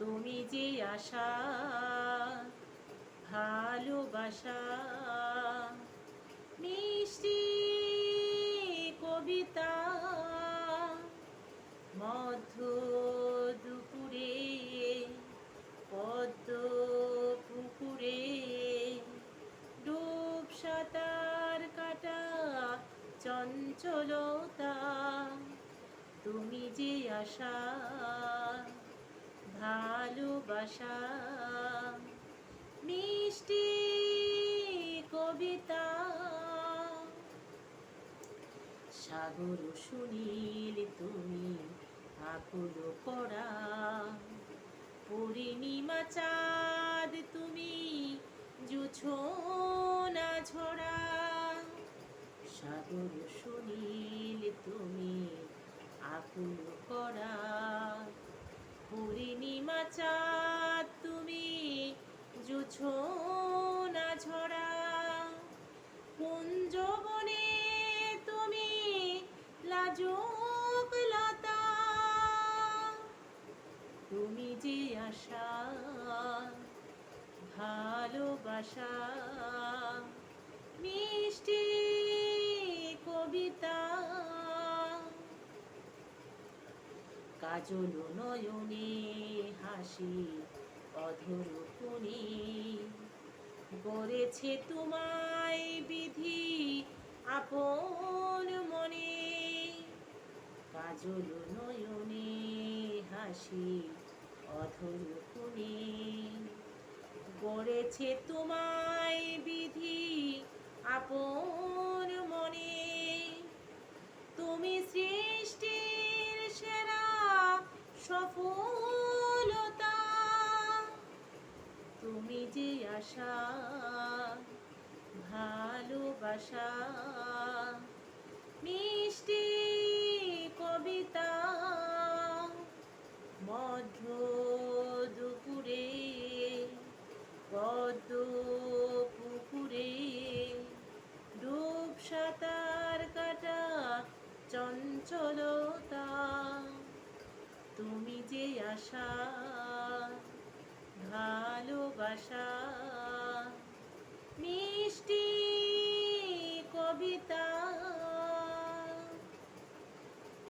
তুমি যে আশা, ভালোবাসা, মিষ্টি কবিতা, মধ্য দুপুরে, পদ্ম পুকুরে, ডুব সাঁতার কাটা চঞ্চলতা, তুমি যে আশা ভালোবাসা। মিষ্টি কবিতা। সাগর সুনীল তুমি আকুল পড়া পূর্ণিমা চাঁদ তুমি জুছো না ঝরা। সাগর সুনীল তুমি আকুল করা। পূর্ণিমা চাঁদ জুছো না ঝরা। কুঞ্জবনে তুমি লাজক লতা। তুমি যে আশা, ভালোবাসা, মিষ্টি কবিতা। কাজল নয়নে হাসি অধর কোণে গড়েছে তোমায় বিধি আপন মনে। কাজল নয়নে হাসি অধর কোণে। গড়েছে তোমায় বিধি আপন ভালোবাসা। মিষ্টি কবিতা। মধ্য দুপুরে পদ্ম পুকুরে ডুব সাঁতার কাটা চঞ্চলতা। তুমি যে আশা